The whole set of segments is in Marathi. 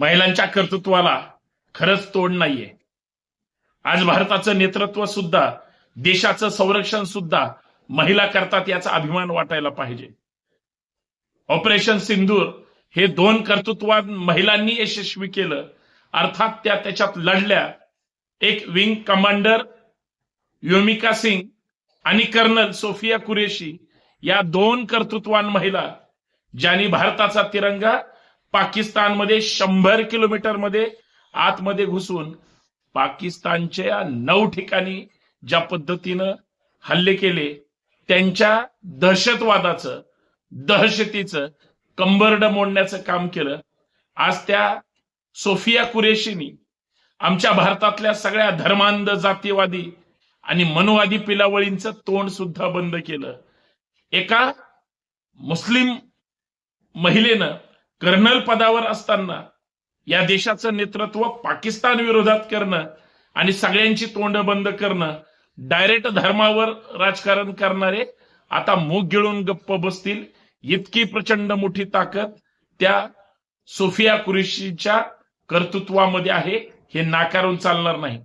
महिलांच्या कर्तृत्वाला खरंच तोड नाहीये. आज भारताचं नेतृत्व सुद्धा देशाचं संरक्षण सुद्धा महिला करतात याचा अभिमान वाटायला पाहिजे. ऑपरेशन सिंदूर हे दोन कर्तृत्वात महिलांनी यशस्वी केलं. अर्थात त्या त्याच्यात लढल्या एक विंग कमांडर योमिका सिंग आणि कर्नल सोफिया कुरेशी या दोन कर्तृत्वान महिला ज्यांनी भारताचा तिरंगा पाकिस्तानमध्ये शंभर किलोमीटरमध्ये आतमध्ये घुसून पाकिस्तानच्या नऊ ठिकाणी ज्या पद्धतीनं हल्ले केले त्यांच्या दहशतवादाचं दहशतीचं कंबरड मोडण्याचं काम केलं. आज त्या सोफिया कुरेशीनी आमच्या भारतातल्या सगळ्या धर्मांध जातीवादी आणि मनुवादी पिलावळींचं तोंड सुद्धा बंद केलं. एका मुस्लिम महिलेनं कर्नल पदावर असताना या देशाचं नेतृत्व पाकिस्तान विरोधात करणं आणि सगळ्यांची तोंड बंद करणं डायरेक्ट धर्मावर राजकारण करणारे आता मूग गिळून गप्प बसतील. इतकी प्रचंड मोठी ताकद त्या सोफिया कुरेशीच्या कर्तृत्वामध्ये आहे. हे नाकारून चालणार नाही.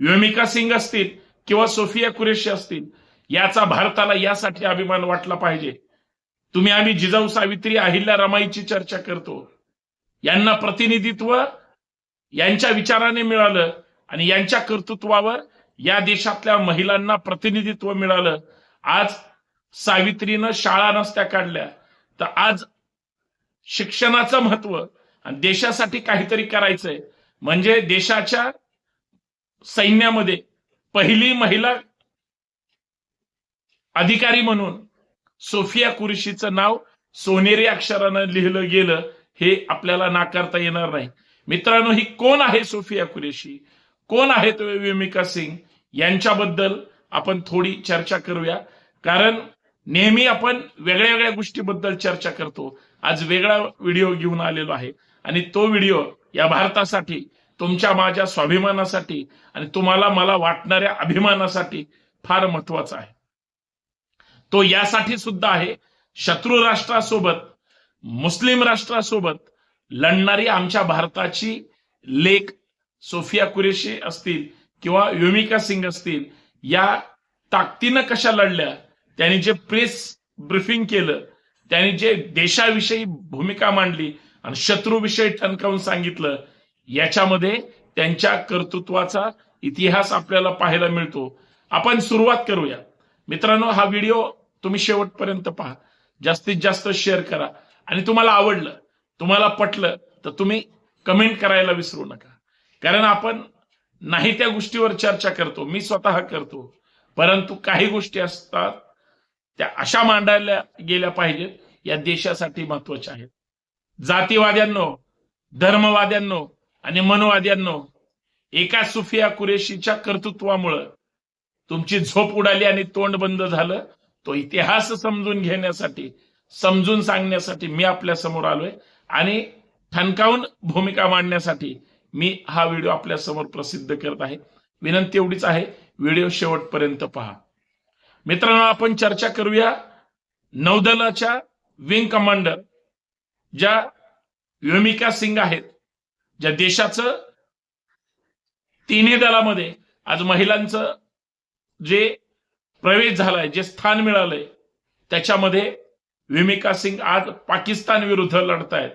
योमिका सिंग असतील किंवा सोफिया कुरेशी असतील याचा भारताला यासाठी अभिमान वाटला पाहिजे. तुम्ही आम्ही जिजाऊ सावित्री अहिल्या रमाईची चर्चा करतो. यांना प्रतिनिधित्व यांच्या विचाराने मिळालं आणि यांच्या कर्तृत्वावर या देशातल्या महिलांना प्रतिनिधित्व मिळालं. आज सावित्रीनं शाळा नसत्या काढल्या. तर आज शिक्षणाचं महत्त्व आणि देशासाठी काहीतरी करायचंय. म्हणजे देशाच्या सैन्यामध्ये पहिली महिला अधिकारी म्हणून सोफिया कुरेशीचं नाव सोनेरी अक्षरानं लिहिलं गेलं हे आपल्याला नाकारता येणार नाही. मित्रांनो ही कोण आहे सोफिया कुरेशी? कोण आहेत विमिका सिंग? यांच्याबद्दल आपण थोडी चर्चा करूया. कारण नेहमी आपण वेगळ्या वेगळ्या गोष्टीबद्दल चर्चा करतो. आज वेगळा व्हिडिओ घेऊन आलेलो आहे. आणि तो व्हिडिओ या भारतासाठी तुमच्या माझ्या स्वाभिमानासाठी आणि तुम्हाला मला वाटणाऱ्या अभिमानासाठी फार महत्त्वाचा आहे. तो यासाठी सुद्धा आहे. शत्रू राष्ट्रासोबत मुस्लिम राष्ट्रासोबत लढणारी आमच्या भारताची लेख सोफिया कुरेशी असतील किंवा योमिका सिंग असतील या ताकदीनं कशा लढल्या त्यांनी जे प्रेस ब्रिफिंग केलं त्यांनी जे देशाविषयी भूमिका मांडली आणि शत्रूविषयी ठणकावून सांगितलं याच्यामध्ये त्यांच्या कर्तृत्वाचा इतिहास आपल्याला पाहायला मिळतो. आपण सुरुवात करूया. मित्रांनो हा व्हिडिओ तुम्ही शेवटपर्यंत पहा. जास्तीत जास्त शेअर करा. आणि तुम्हाला आवडलं तुम्हाला पटलं तर तुम्ही कमेंट करायला विसरू नका. कारण आपण नाही त्या गोष्टीवर चर्चा करतो मी स्वतः करतो. परंतु काही गोष्टी असतात त्या अशा मांडायला गेल्या पाहिजेत या देशासाठी महत्त्वाच्या आहेत. जातीवाद्यांनो धर्मवाद्यांनो आणि मनवाद्यांनो एका सुफिया कुरेशीच्या कर्तृत्वामुळं तुमची झोप उडाली आणि तोंड बंद झालं तो इतिहास समजून घेण्यासाठी समजून सांगण्यासाठी मी आपल्यासमोर आलोय. आणि ठणकावून भूमिका मांडण्यासाठी मी हा व्हिडिओ आपल्यासमोर प्रसिद्ध करत आहे. विनंती एवढीच आहे व्हिडिओ शेवटपर्यंत पहा. मित्रांनो आपण चर्चा करूया नौदलाच्या विंग कमांडर ज्या व्योमिका सिंग आहेत ज्या देशाचं तिन्ही दलामध्ये आज महिलांचं जे प्रवेश झालाय जे स्थान मिळालंय त्याच्यामध्ये विमिका सिंग आज पाकिस्तान विरुद्ध लढतायत.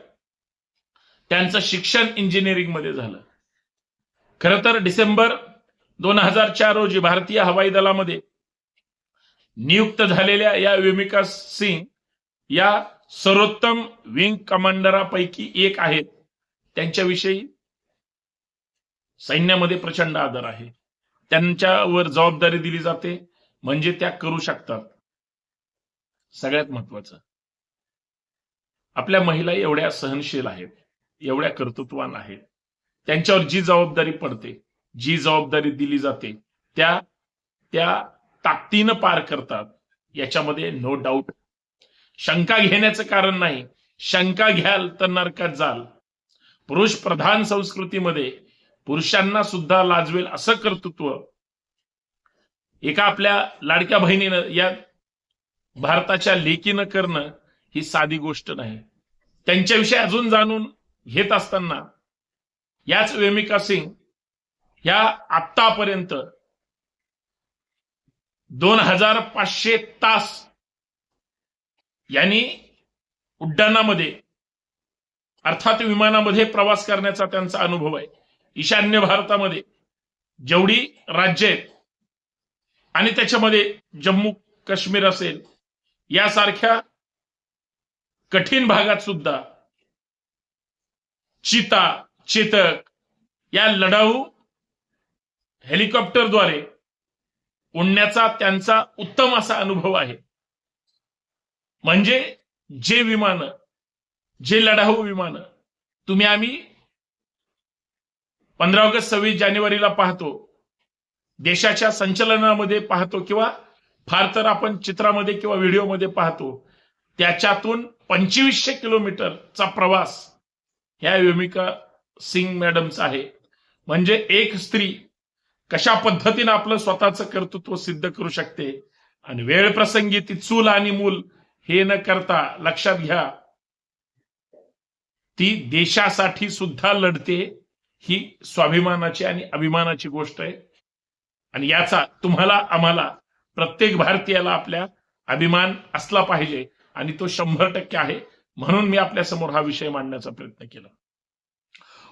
त्यांचं शिक्षण इंजिनिअरिंगमध्ये झालं. खर तर डिसेंबर दोन हजार चार रोजी भारतीय हवाई दलामध्ये नियुक्त झालेल्या या विमिका सिंग या सर्वोत्तम विंग कमांडरापैकी एक आहेत. त्यांच्याविषयी सैन्यामध्ये प्रचंड आदर आहे. त्यांच्यावर जबाबदारी दिली जाते म्हणजे त्या करू शकतात. सगळ्यात महत्वाचं आपल्या महिला एवढ्या सहनशील आहेत एवढ्या कर्तृत्वान आहेत. त्यांच्यावर जी जबाबदारी पडते जी जबाबदारी दिली जाते त्या त्या ताकदीनं पार करतात याच्यामध्ये नो डाऊट शंका घेण्याचं कारण नाही. शंका घ्याल तर नरकात जाल. पुरुष प्रधान संस्कृतीमध्ये पुरुषांना सुद्धा लाजवेल असं कर्तृत्व एका आपल्या लाडक्या बहिणीनं या भारताच्या लेकीनं करणं ही साधी गोष्ट नाही. त्यांच्याविषयी अजून जाणून घेत असताना याच वेमिका सिंग ह्या आतापर्यंत दोन हजार पाचशे तास यांनी उड्डाणामध्ये अर्थात विमानामध्ये प्रवास करण्याचा त्यांचा अनुभव आहे. ईशान्य भारतामध्ये जेवढी राज्य आहेत आणि त्याच्यामध्ये जम्मू काश्मीर असेल यासारख्या कठीण भागात सुद्धा चिता चेतक या लढाऊ हेलिकॉप्टरद्वारे उडण्याचा त्यांचा उत्तम असा अनुभव आहे. म्हणजे जे विमान जे लढाऊ विमान तुम्ही आम्ही पंधरा ऑगस्ट सव्वीस जानेवारीला पाहतो. देशाच्या संचलनामध्ये पाहतो किंवा फार तर आपण चित्रामध्ये किंवा व्हिडिओमध्ये पाहतो. त्याच्यातून पंचवीसशे किलोमीटरचा प्रवास ह्या योमिका सिंग मॅडमचा आहे. म्हणजे एक स्त्री कशा पद्धतीनं आपलं स्वतःचं कर्तृत्व सिद्ध करू शकते आणि वेळ प्रसंगी ती चूल आणि मूल हे न करता लक्षात घ्या. ती देशासाठी सुद्धा लढते ही स्वाभिमानाची आणि अभिमानाची गोष्ट आहे. आणि याचा तुम्हाला आम्हाला प्रत्येक भारतीयाला आपल्या अभिमान असला पाहिजे आणि तो शंभर टक्के आहे म्हणून मी आपल्यासमोर हा विषय मांडण्याचा प्रयत्न केला.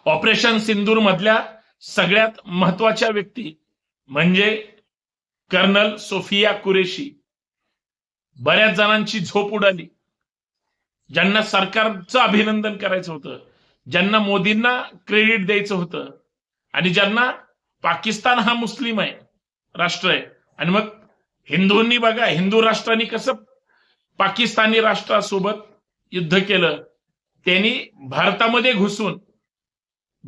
ऑपरेशन सिंदूर मधल्या सगळ्यात महत्त्वाच्या व्यक्ती म्हणजे कर्नल सोफिया कुरेशी. बऱ्याच जणांची झोप उडाली. ज्यांना सरकारचं अभिनंदन करायचं होतं ज्यांना मोदींना क्रेडिट द्यायचं होतं आणि ज्यांना पाकिस्तान हा मुस्लिम आहे राष्ट्र आहे. आणि मग हिंदूंनी बघा हिंदू राष्ट्रांनी कसं पाकिस्तानी राष्ट्रासोबत युद्ध केलं? त्यांनी भारतामध्ये घुसून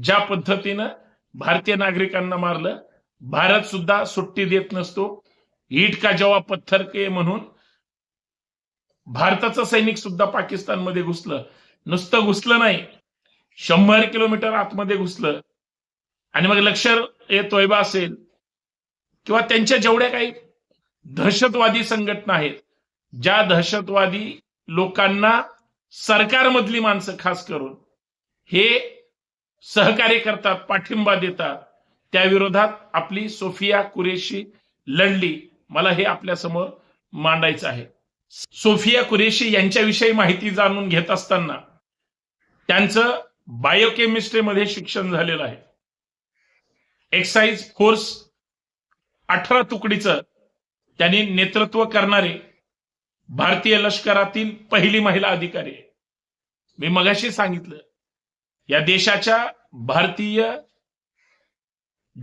ज्या पद्धतीनं भारतीय नागरिकांना मारलं भारत सुद्धा सुट्टी देत नसतो. ईट का जेव्हा पत्थर के म्हणून भारताचं सैनिक सुद्धा पाकिस्तानमध्ये घुसलं. नुसतं घुसलं नाही. शंभर किलोमीटर आतमध्ये घुसलं आणि मग लष्कर ए तोयबा असेल किंवा त्यांच्या जेवढ्या काही दहशतवादी संघटना आहेत ज्या दहशतवादी लोकांना सरकारमधली माणसं खास करून हे सहकार्य करतात पाठिंबा देतात त्या विरोधात आपली सोफिया कुरेशी लढली. मला हे आपल्यासमोर मांडायचं आहे. सोफिया कुरेशी यांच्याविषयी माहिती जाणून घेत असताना त्यांचं बायोकेमिस्ट्रीमध्ये शिक्षण झालेलं आहे. एक्साईज फोर्स अठरा तुकडीचं त्यांनी नेतृत्व करणारे भारतीय लष्करातील पहिली महिला अधिकारी आहे. मी मगाशी सांगितलं या देशाच्या भारतीय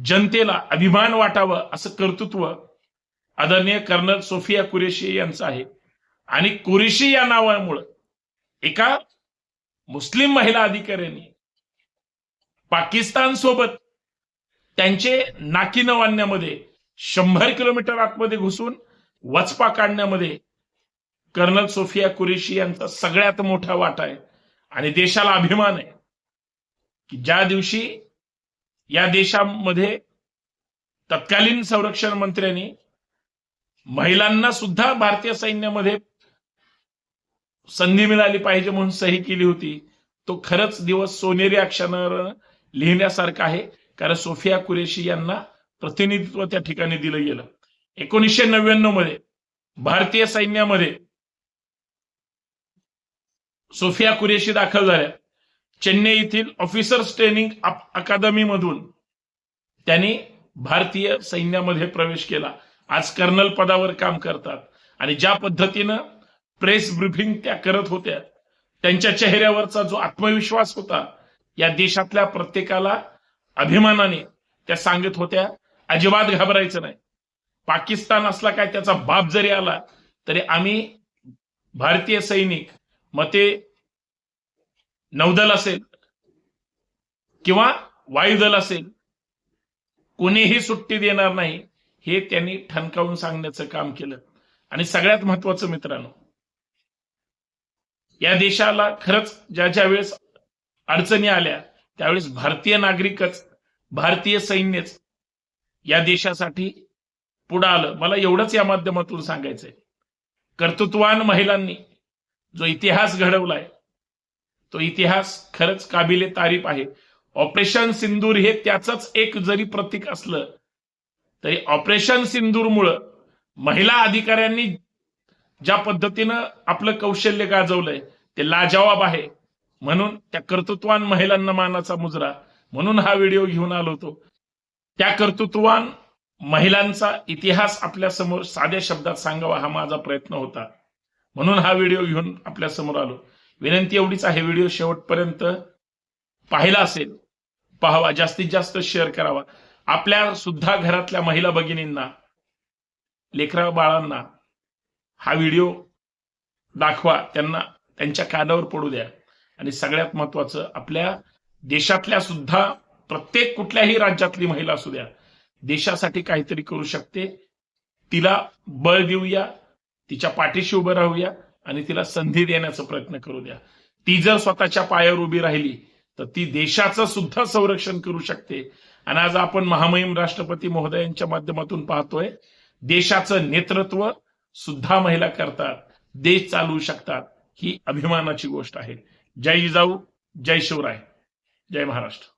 जनतेला अभिमान वाटावं असं कर्तृत्व आदरणीय कर्नल सोफिया कुरेशी यांचं आहे. आणि कुरेशी या नावामुळं एका मुस्लिम महिला अधिकाऱ्यांनी पाकिस्तान सोबत त्यांचे नाकीनवान्यामध्ये शंभर किलोमीटर आतमध्ये घुसून वचपा काढण्यामध्ये कर्नल सोफिया कुरेशी यांचा सगळ्यात मोठा वाटा आहे. आणि देशाला अभिमान आहे की ज्या दिवशी या देशामध्ये तत्कालीन संरक्षण मंत्र्यांनी महिलांना सुद्धा भारतीय सैन्यामध्ये संधी मिळाली पाहिजे म्हणून सही केली होती. तो खरंच दिवस सोनेरी अक्षरानं लिहिण्यासारखा आहे. कारण सोफिया कुरेशी यांना प्रतिनिधित्व त्या ठिकाणी दिलं गेलं. एकोणीसशे नव्याण्णवमध्ये भारतीय सैन्यामध्ये सोफिया कुरेशी दाखल झाल्या. चेन्नई येथील ऑफिसर्स ट्रेनिंग अकादमी मधून त्यांनी भारतीय सैन्यामध्ये प्रवेश केला. आज कर्नल पदावर काम करतात. आणि ज्या पद्धतीनं प्रेस ब्रिफिंग त्या करत होत्या. त्यांच्या चेहऱ्यावरचा जो आत्मविश्वास होता या देशातल्या प्रत्येकाला अभिमानाने त्या सांगत होत्या अजिबात घाबरायचं नाही. पाकिस्तान असला काय त्याचा बाप जरी आला तरी आम्ही भारतीय सैनिक मग ते नौदल असेल किंवा वायुदल असेल कोणीही सुट्टी देणार नाही हे त्यांनी ठणकावून सांगण्याचं काम केलं. आणि सगळ्यात महत्वाचं मित्रांनो या देशाला खरंच ज्या ज्या वेळेस अडचणी आल्या त्यावेळेस भारतीय नागरिकच भारतीय सैन्यच या देशासाठी पुढं आलं. मला एवढंच या माध्यमातून सांगायचंय. कर्तृत्वान महिलांनी जो इतिहास घडवलाय तो इतिहास खरंच काबिले तारीफ आहे. ऑपरेशन सिंदूर हे त्याचंच एक जरी प्रतीक असलं तरी ऑपरेशन सिंदूरमुळं महिला अधिकाऱ्यांनी ज्या पद्धतीनं आपलं कौशल्य गाजवलंय ते लाजवाब आहे. म्हणून त्या कर्तृत्वान महिलांना मानाचा मुजरा. म्हणून हा व्हिडिओ घेऊन आलो होतो. त्या कर्तृत्वान महिलांचा इतिहास आपल्यासमोर साध्या शब्दात सांगावा हा माझा प्रयत्न होता. म्हणून हा व्हिडिओ घेऊन आपल्यासमोर आलो. विनंती एवढीच आहे व्हिडिओ शेवटपर्यंत पाहिला असेल पाहावा जास्तीत जास्त शेअर करावा. आपल्या सुद्धा घरातल्या महिला भगिनींना लेकरा बाळांना हा व्हिडिओ दाखवा त्यांना त्यांच्या कानावर पडू द्या. आणि सगळ्यात महत्वाचं आपल्या देशातल्या सुद्धा प्रत्येक कुठल्याही राज्यातली महिला असू द्या देशासाठी काहीतरी करू शकते. तिला बळ देऊया तिच्या पाठीशी उभं राहूया आणि तिला संधी देण्याचा प्रयत्न करू द्या. ती जर स्वतःच्या पायावर उभी राहिली तर ती देशाचं सुद्धा संरक्षण करू शकते. आणि आज आपण महामहिम राष्ट्रपती महोदयांच्या माध्यमातून पाहतोय देशाचं नेतृत्व सुद्धा महिला करतात देश चालवू शकतात ही अभिमानाची गोष्ट आहे. जय जिजाऊ जय शिवराय. जय महाराष्ट्र.